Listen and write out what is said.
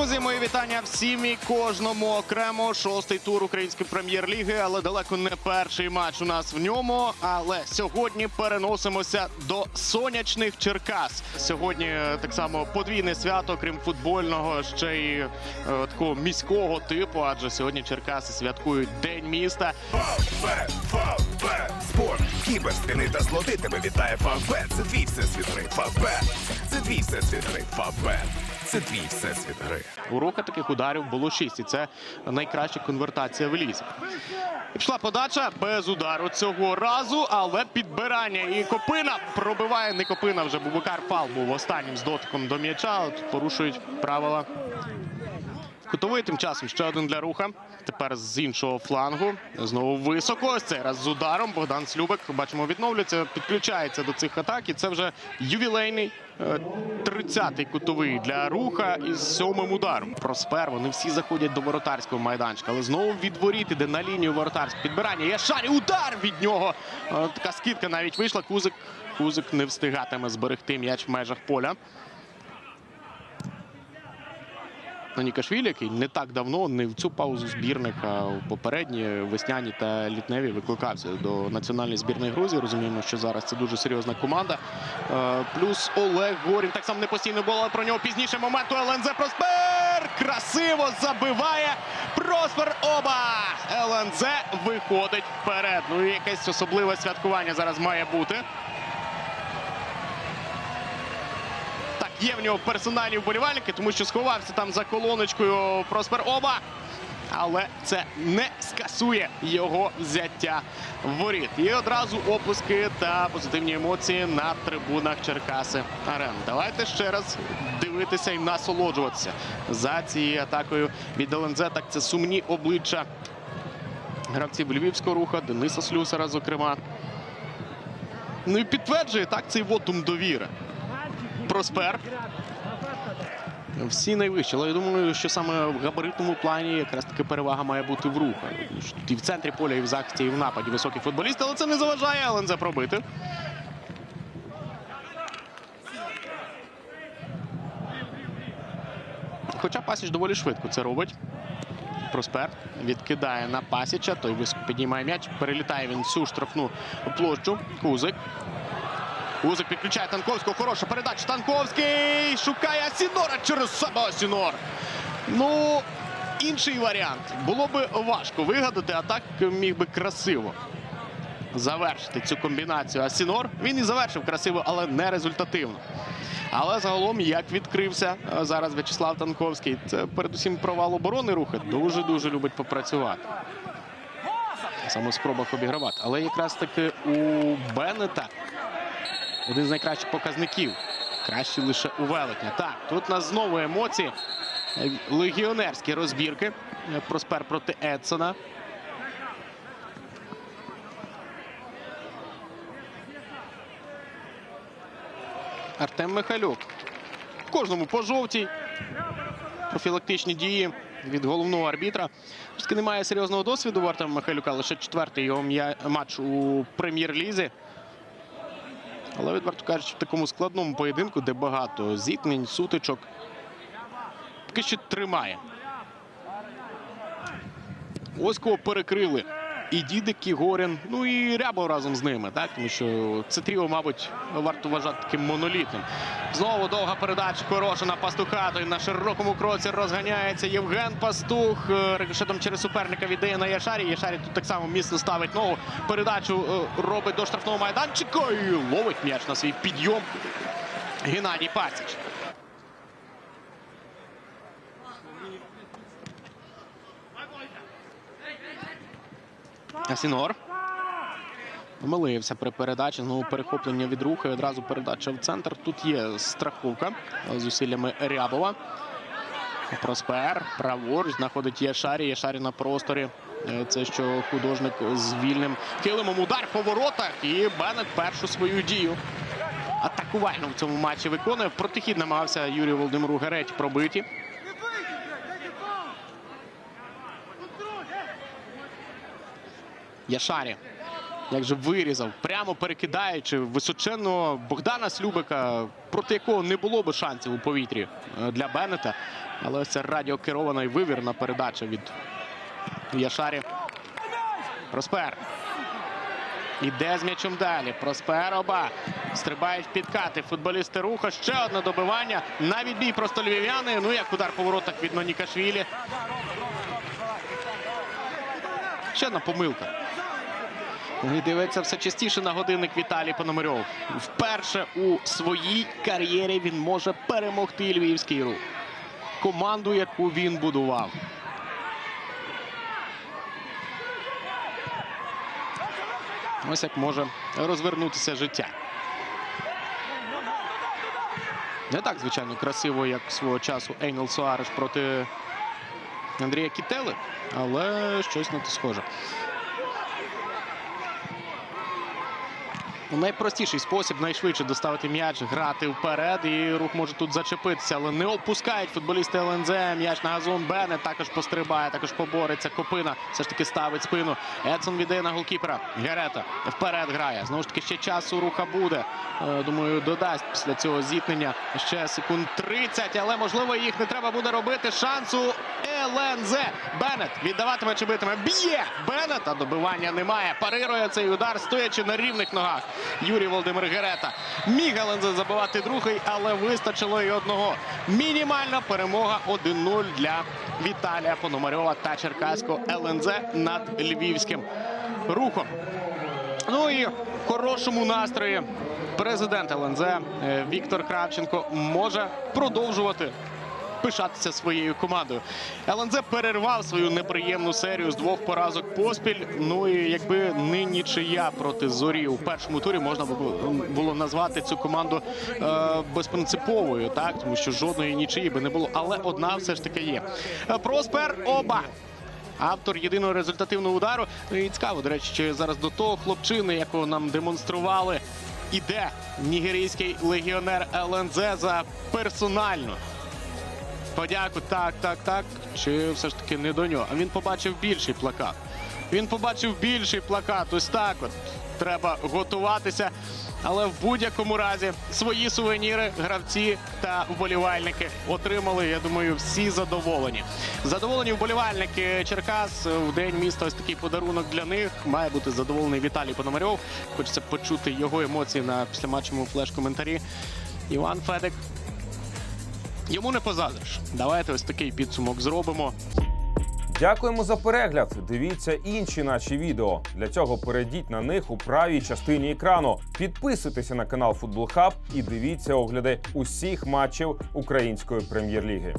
друзі, мої вітання всім і кожному окремо. Шостий тур української прем'єр-ліги, але далеко не перший матч у нас в ньому. Але сьогодні переносимося до сонячних Черкас. Сьогодні е, так само подвійне свято, крім футбольного, ще й е, такого міського типу. Адже сьогодні Черкаси святкують День міста. Спорт, кіберстини та злоти тебе вітає Фавбет. Це твій всесвіт гри. Це твій всесвіт гри. Це твій всесвіт гри. У рука таких ударів було шість. і це найкраща конвертація в лізі. І Пішла подача без удару цього разу, але підбирання і Копина пробиває не Копина вже Бубакар Фал був останнім з дотиком до м'яча. Порушують правила. Кутовий тим часом ще один для руха. Тепер з іншого флангу. Знову високо. Ось цей раз з ударом. Богдан Слюбек, бачимо, відновлюється, підключається до цих атак. І це вже ювілейний е, 30-й кутовий для руха із сьомим ударом. Проспер. Вони всі заходять до воротарського майданчика. Але знову від воріт іде на лінію воротарського. Підбирання. Є шарі. Удар від нього. Е, Така скидка навіть вийшла. Кузик. Кузик не встигатиме зберегти м'яч в межах поля. Ну, Нікашвілі, який не так давно, не в цю паузу збірних, а попередні весняні та літневі викликався до національної збірної Грузії. Розуміємо, що зараз це дуже серйозна команда. Е, Плюс Олег Горін так само не постійно було, але про нього пізніше моменту ЛНЗ Проспер красиво забиває Проспер Оба. ЛНЗ виходить вперед. Ну і якесь особливе святкування зараз має бути. Є в нього персональні вболівальники, тому що сховався там за колоночкою Проспер Оба. Але це не скасує його взяття воріт. І одразу оплески та позитивні емоції на трибунах Черкаси Арен. Давайте ще раз дивитися і насолоджуватися за цією атакою від ЛНЗ. Так це сумні обличчя гравців львівського руха, Дениса Слюсара, зокрема. Ну і підтверджує так цей вотум довіри. Проспер. Всі найвищі, але я думаю, що саме в габаритному плані якраз таки перевага має бути в руха. І в центрі поля, і в захисті, і в нападі високі футболісти, але це не заважає ЛНЗ пробити. Хоча Пасіч доволі швидко це робить. Проспер відкидає на Пасіча, той високо піднімає м'яч, перелітає він всю штрафну площу. Кузик. Кузик підключає Танковського. Хороша передача. Танковський шукає Асінора через себе Асінор. Ну, інший варіант. Було би важко вигадати, а так міг би красиво завершити цю комбінацію. Асінор він і завершив красиво, але не результативно. Але загалом, як відкрився е, зараз В'ячеслав Танковський, це передусім провал оборони рухи. Дуже дуже любить попрацювати. Саме спробах обігравати. Але якраз таки у Беннета один з найкращих показників. Кращі лише у велетня. Так, тут у нас знову емоції. Е, Легіонерські розбірки. Е, Проспер проти Едсона. Артем Михайлюк. Кожному по жовтій. Профілактичні дії від головного арбітра. Немає серйозного досвіду в Артема Михайлюка. Лише четвертий його матч у прем'єр-лізі. Але відверто кажучи, в такому складному поєдинку, де багато зіткнень, сутичок, поки що тримає. Ось кого перекрили. І Дідик, і Горін, ну і Рябов разом з ними, так? Тому що це тріо, мабуть, варто вважати таким монолітним. Знову довга передача хороша на пастуха. Той на широкому кроці розганяється Євген Пастух. Е, Рикошетом через суперника віддає на Яшарі. Яшарі тут так само міцно ставить ногу. Передачу е, робить до штрафного майданчика і ловить м'яч на свій підйом. Геннадій Пасіч. Асінор. Помилився при передачі. Знову перехоплення від руху. і Одразу передача в центр. Тут є страховка з зусиллями Рябова. Проспер. Праворуч знаходить Єшарі. Єшарі на просторі. Е, Це що художник з вільним килимом. Удар по воротах. І Беннет першу свою дію. Атакувально в цьому матчі виконує. Протихід намагався Юрію Володимиру Гереч пробиті. Яшарі. Як же вирізав, прямо перекидаючи височенного Богдана Слюбика, проти якого не було би шансів у повітрі е, для Беннета. Але ось це радіокерована і вивірна передача від Яшарі. Проспер. Іде з м'ячем далі. Проспер оба. Стрибають підкати. Футболісти руха. Ще одне добивання. На відбій просто львів'яни. Ну як удар по від Нонікашвілі. Ще одна помилка. І дивиться все частіше на годинник Віталій Пономарьов. Вперше у своїй кар'єрі він може перемогти львівський рух. Команду, яку він будував. Ось як може розвернутися життя. Не так, звичайно, красиво, як свого часу Ейнел Суареш проти Андрія Кітели, але щось на те схоже. Найпростіший спосіб найшвидше доставити м'яч, грати вперед. І рух може тут зачепитися, але не опускають футболісти ЛНЗ. М'яч на газон Беннет також пострибає, також побореться. Копина все ж таки ставить спину. Едсон віддає на голкіпера. Герета вперед грає. Знову ж таки, ще часу руха буде. Е, Думаю, додасть після цього зіткнення ще секунд 30, але можливо їх не треба буде робити. Шансу ЛНЗ. Беннет віддаватиме чи битиме. Б'є Беннет, добивання немає. Парирує цей удар, стоячи на рівних ногах. Юрій Володимир Герета. Міг ЛНЗ забивати другий, але вистачило і одного. Мінімальна перемога 1-0 для Віталія Пономарьова та Черкаського ЛНЗ над львівським рухом. Ну і в хорошому настрої президент ЛНЗ е, Віктор Кравченко може продовжувати пишатися своєю командою. ЛНЗ перервав свою неприємну серію з двох поразок поспіль. Ну і якби не нічия проти зорі у першому турі можна було назвати цю команду е, безпринциповою, так тому що жодної нічиї би не було. Але одна все ж таки є. Е, Проспер оба. Автор єдиного результативного удару. Ну, І цікаво, до речі, чи зараз до того хлопчини, якого нам демонстрували, іде нігерійський легіонер ЛНЗ за персональну. Подяку, так, так, так. Чи все ж таки не до нього? А він побачив більший плакат. Він побачив більший плакат. Ось так от. Треба готуватися. Але в будь-якому разі свої сувеніри гравці та вболівальники отримали. Я думаю, всі задоволені. Задоволені вболівальники Черкас в день міста. Ось такий подарунок для них. Має бути задоволений Віталій Пономарьов. Хочеться почути його емоції на післяматчевому флеш-коментарі. Іван Федик. Йому не позаздриш. Давайте ось такий підсумок зробимо. Дякуємо за перегляд. Дивіться інші наші відео. Для цього перейдіть на них у правій частині екрану. Підписуйтеся на канал Футбол Хаб і дивіться огляди усіх матчів української прем'єр-ліги.